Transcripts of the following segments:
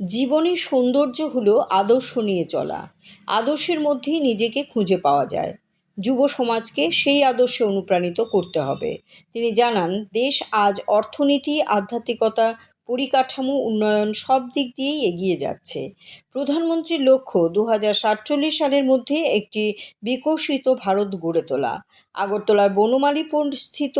জীবনের সৌন্দর্য হলো আদর্শ নিয়ে চলা। আদর্শের মধ্যেই নিজেকে খুঁজে পাওয়া যায়। যুব সমাজকে সেই আদর্শে অনুপ্রাণিত করতে হবে। তিনি জানান, দেশ আজ অর্থনীতি, আধ্যাত্মিকতা, পরিকাঠামো, উন্নয়ন সব দিক দিয়েই এগিয়ে যাচ্ছে। প্রধানমন্ত্রীর লক্ষ্য দু হাজার সাতচল্লিশ সালের মধ্যে একটি বিকশিত ভারত গড়ে তোলা। আগরতলার বনমালীপুর স্থিত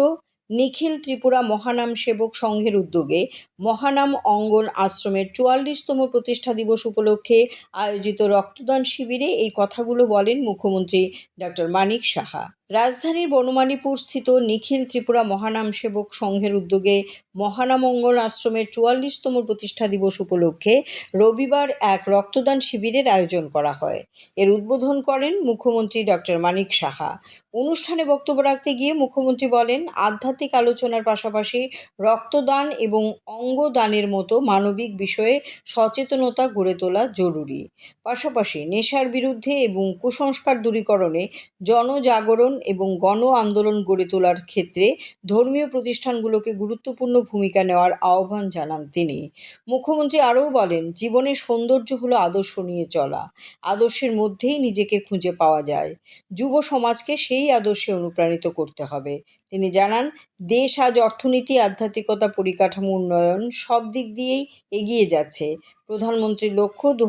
নিখিল ত্রিপুরা মহানাম সেবক সংঘের উদ্যোগে মহানাম অঙ্গন আশ্রমের চুয়াল্লিশতম প্রতিষ্ঠা দিবস উপলক্ষে আয়োজিত রক্তদান শিবিরে এই কথাগুলো বলেন মুখ্যমন্ত্রী ডক্টর মানিক সাহা। রাজধানীর বনমালীপুর স্থিত নিখিল ত্রিপুরা মহানাম সেবক সংঘের উদ্যোগে মহানামঙ্গল আশ্রমের চুয়াল্লিশতম প্রতিষ্ঠা দিবস উপলক্ষে রবিবার এক রক্তদান শিবিরের আয়োজন করা হয়। এর উদ্বোধন করেন মুখ্যমন্ত্রী ডক্টর মানিক সাহা। অনুষ্ঠানে বক্তব্য রাখতে গিয়ে মুখ্যমন্ত্রী বলেন, আধ্যাত্মিক আলোচনার পাশাপাশি রক্তদান এবং অঙ্গদানের মতো মানবিক বিষয়ে সচেতনতা গড়ে তোলা জরুরি। পাশাপাশি নেশার বিরুদ্ধে এবং কুসংস্কার দূরীকরণে জনজাগরণ এবং গণ আন্দোলন গড়ে তোলার ক্ষেত্রে ধর্মীয় প্রতিষ্ঠানগুলোকে গুরুত্বপূর্ণ ভূমিকা নেওয়ার আহ্বান জানান তিনি। মুখ্যমন্ত্রী আরও বলেন জীবনের সৌন্দর্য হলো আদর্শ নিয়ে চলা। আদর্শের মধ্যেই নিজেকে খুঁজে পাওয়া যায়। যুব সমাজকে সেই আদর্শে অনুপ্রাণিত করতে হবে। তিনি জানান, দেশ আজ অর্থনীতি, আধ্যাত্মিকতা, পরিকাঠামো, উন্নয়ন সব দিক দিয়েই এগিয়ে যাচ্ছে। প্রধানমন্ত্রীর লক্ষ্য দু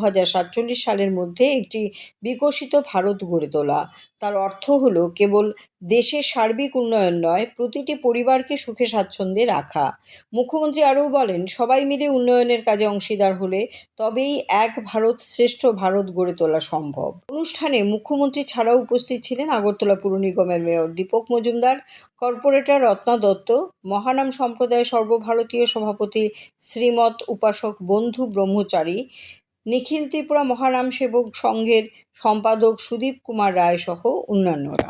সালের মধ্যে একটি বিকশিত ভারত গড়ে তোলা। তার অর্থ হলো কেবল দেশের সার্বিক উন্নয়ন নয়, প্রতিটি পরিবারকে সুখে স্বাচ্ছন্দ্যে রাখা। মুখ্যমন্ত্রী আরও বলেন, সবাই মিলে উন্নয়নের কাজে অংশীদার হলে তবেই এক ভারত শ্রেষ্ঠ ভারত গড়ে তোলা সম্ভব। অনুষ্ঠানে মুখ্যমন্ত্রী ছাড়াও উপস্থিত ছিলেন আগরতলা পুর নিগমের মেয়র দীপক মজুমদার কর্পোরেটর রত্না দত্ত, মহানাম সম্প্রদায় সর্বভারতীয় সভাপতি শ্রীমৎ উপাসক বন্ধু ব্রহ্মচারী, নিখিল ত্রিপুরা মহানাম সেবক সংঘের সম্পাদক সুদীপ কুমার রায় সহ অন্যান্যরা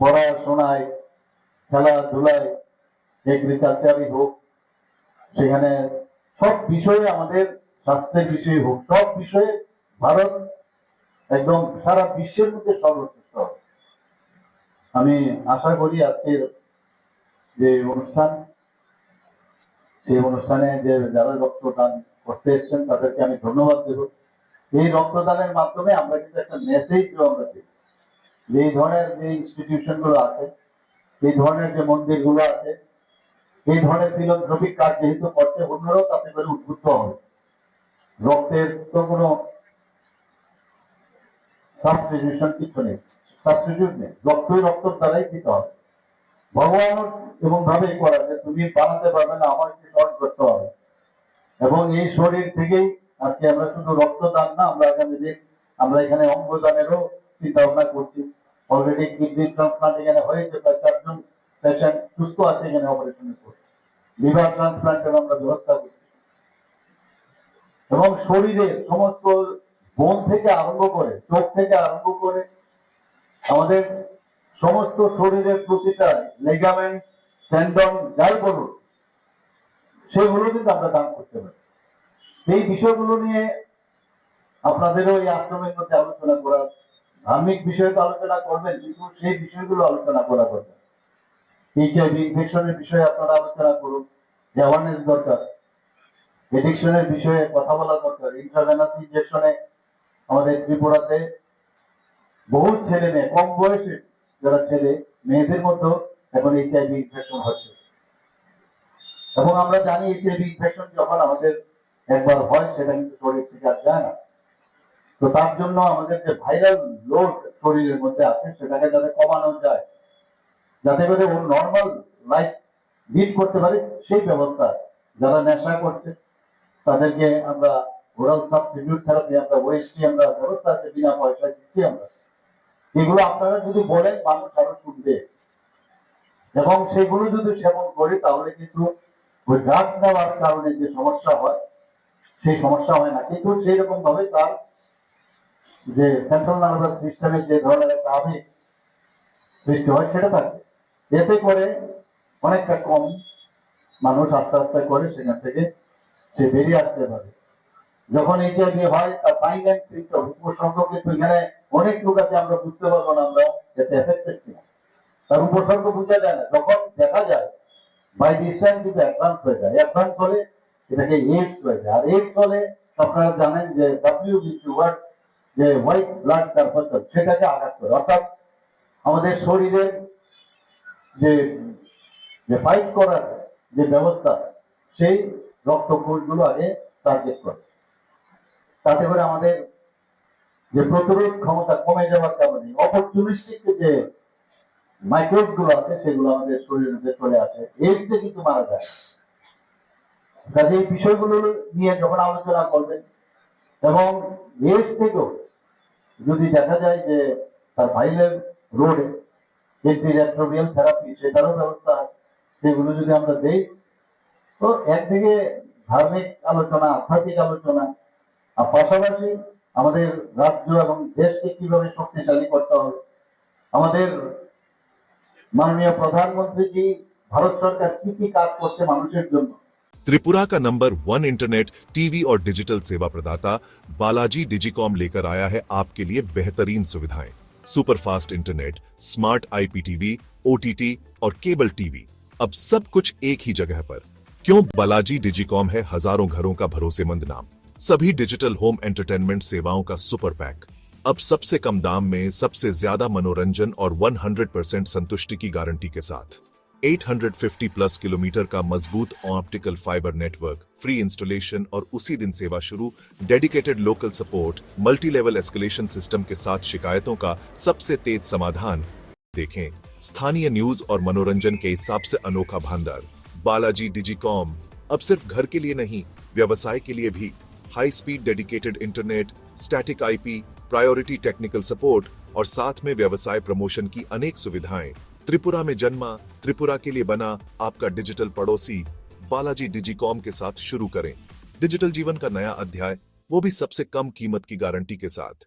পড়াশোনায়, খেলাধুলায় এগ্রিকালচারই হোক, সেখানে সব বিষয়ে আমাদের স্বাস্থ্যের বিষয়ে হোক, সব বিষয়ে ভারত একদম সারা বিশ্বের মধ্যে সর্বশ্রেষ্ঠ হবে। আমি আশা করি আজকের যে অনুষ্ঠান সেই অনুষ্ঠানে যে যারা রক্তদান করতে এসছেন, তাদেরকে আমি ধন্যবাদ দেব। এই রক্তদানের মাধ্যমে আমরা কিন্তু একটা মেসেজ আমরা দিই যে এই ধরনের যে ইনস্টিটিউশনগুলো আছে, এই ধরনের যে মন্দিরগুলো আছে, এই ধরনের ফিলন্থ্রপিক কাজ যেহেতু করছে, অন্যরাও তাতে করে উদ্বুদ্ধ হবে। রক্তের তো কোনো সাবস্টিটিউশন কিছু নেই। সাবস্টিটিউট নেই। রক্তই রক্তর দ্বারাই দিতে হবে। ভগবান এবং ভাবেই করা যে তুমি বানাতে পারবে না আমাকে স্মরণ করতে হবে। এবং এই শরীর থেকেই আজকে আমরা শুধু রক্তদান না, আমরা আগামী দিন আমরা এখানে অঙ্গদানেরও চিন্তা ভাবনা করছি। অলরেডি কিডনি ট্রান্সপ্লান্ট এখানে হয়েছে, প্রায় চারজন পেশেন্ট সুস্থ আছে এখানে অপারেশনের পর। লিভার ট্রান্সপ্লান্টের আমরা ব্যবস্থা করছি। এবং শরীরের সমস্ত বোন থেকে আরম্ভ করে, চোখ থেকে আরম্ভ করে আমাদের সমস্ত শরীরের প্রতিটা লেগামেন্ট টেন্ডন যাই বলুন, সেগুলো কিন্তু আমরা দান করতে পারি। এই বিষয়গুলো নিয়ে আপনাদেরও এই আশ্রমের মধ্যে আলোচনা করা ধার্মিক বিষয়ে তো আলোচনা করবেন, কিন্তু সেই বিষয়গুলো আলোচনা করা দরকার। এইচআইভি ইনফেকশনের বিষয়ে আপনারা আলোচনা করুন অ্যাওয়ারনেস দরকার এডিকশনের বিষয়ে কথা বলা দরকার ইন্টারভেনাস ইনজেকশনে আমাদের ত্রিপুরাতে বহু ছেলে মেয়ে, কম বয়সে যারা ছেলে, মেয়েদের মধ্যেও এখন এইচআইভি ইনফেকশন হচ্ছে। এবং আমরা জানি এইচআইভি ইনফেকশন যখন আমাদের একবার হয়, সেটা কিন্তু শরীর থেকে আর যায় না। তো তার জন্য আমাদের যে ভাইরাল লোড শরীরের মধ্যে আছে, সেটাকে যাতে কমানো যায়, যাতে করে ও নর্মাল লাইফ লিড করতে পারে, সেই ব্যবস্থা যারা নেশা করছে, তাদেরকে আমরা ওরাল থেরাপি আমরা ওএসটি আমরা ব্যবস্থা আছে বিনা পয়সায় দিচ্ছি আমরা। এগুলো আপনারা যদি বলেন, মানুষ আরও শুনবে। এবং সেগুলো যদি সেবন করি, তাহলে কিন্তু ওই ড্রাগস নেওয়ার কারণে যে সমস্যা হয়, সেই সমস্যা হয় না। কিন্তু সেই রকম ভাবে তার যে সেন্ট্রাল নার্ভাস সিস্টেমে যে ধরনের একটা আবেগ সৃষ্টি হয়, সেটা থাকে। এতে করে অনেকটা কম মানুষ আস্তে আস্তে করে সেখান থেকে সে বেরিয়ে আসতে পারে। যখন এইচআইভি হয় তার সাইন অ্যান্ড সিমটম উপসর্গ কিন্তু এখানে অনেক লোক আছে, আমরা বুঝতে পারব না আমরা যাতে এফেক্টেড কিনা। তার উপসর্গ বোঝা যায় না। যখন দেখা যায় বাই দিস টাইম কিন্তু অ্যাডভান্স হয়ে যায়। অ্যাডভান্স হলে এটাকে এইডস হয়েছে আর এইডস হলে আপনারা জানেন যে ডাব্লিউবিসি ওয়ার্ড যে হোয়াইট ব্লাড কার্পাসল সেটাকে আঘাত করে। অর্থাৎ আমাদের শরীরের যে যে ফাইট করার যে ব্যবস্থা, সেই রক্ত কোষগুলো আগে টার্গেট করে। তাতে করে আমাদের যে প্রতিরোধ ক্ষমতা কমে যাওয়ার কারণে অপরচুনিস্টিক যে মাইক্রোবগুলো আছে, সেগুলো আমাদের শরীরের মধ্যে চলে আসে। এইডসে কিন্তু মারা যায়। কাজে এই বিষয়গুলো নিয়ে যখন আলোচনা করবেন, এবং এইডস থেকেও যদি দেখা যায় যে তার ভাইলের রোডে এন্টিরেট্রোভিয়াল থেরাপি সেটারও ব্যবস্থা সেগুলো যদি আমরা দেই, তো একদিকে ধার্মিক আলোচনা, আধ্যাত্মিক আলোচনা আর পাশাপাশি আমাদের রাজ্য এবং দেশকে কিভাবে শক্তিশালী করতে হবে আমাদের মাননীয় প্রধানমন্ত্রী জি ভারত সরকার কি কি কাজ করছে মানুষের জন্য त्रिपुरा का नंबर वन इंटरनेट टीवी और डिजिटल सेवा प्रदाता बालाजी डिजिकॉम लेकर आया है आपके लिए बेहतरीन सुविधाएं superfast internet smart IPTV OTT और केबल टीवी अब सब कुछ एक ही जगह पर क्यों बालाजी डिजिकॉम है हजारों घरों का भरोसेमंद नाम सभी डिजिटल होम एंटरटेनमेंट सेवाओं का सुपर पैक। अब सबसे कम दाम में सबसे ज़्यादा मनोरंजन और 100% संतुष्टि की गारंटी के साथ। 850 प्लस किलोमीटर का मज़बूत optical fibre network free installation और उसी दिन सेवा शुरू dedicated local support multi level escalation system के साथ शिकायतों का सबसे तेज समाधान। देखें, स्थानीय न्यूज़ और मनोरंजन के हिसाब से अनोखा भंडार। बालाजी डिजिकॉम अब सिर्फ़ घर के लिए नहीं, व्यवसाय के लिए भी। High speed dedicated internet static IP priority technical support और साथ में व्यवसाय प्रमोशन की अनेक सुविधाएँ। त्रिपुरा में जन्मा, त्रिपुरा के लिए बना आपका डिजिटल पड़ोसी बालाजी डिजीकॉम के साथ शुरू करें। डिजिटल जीवन का नया अध्याय, वो भी सबसे कम कीमत की गारंटी के साथ।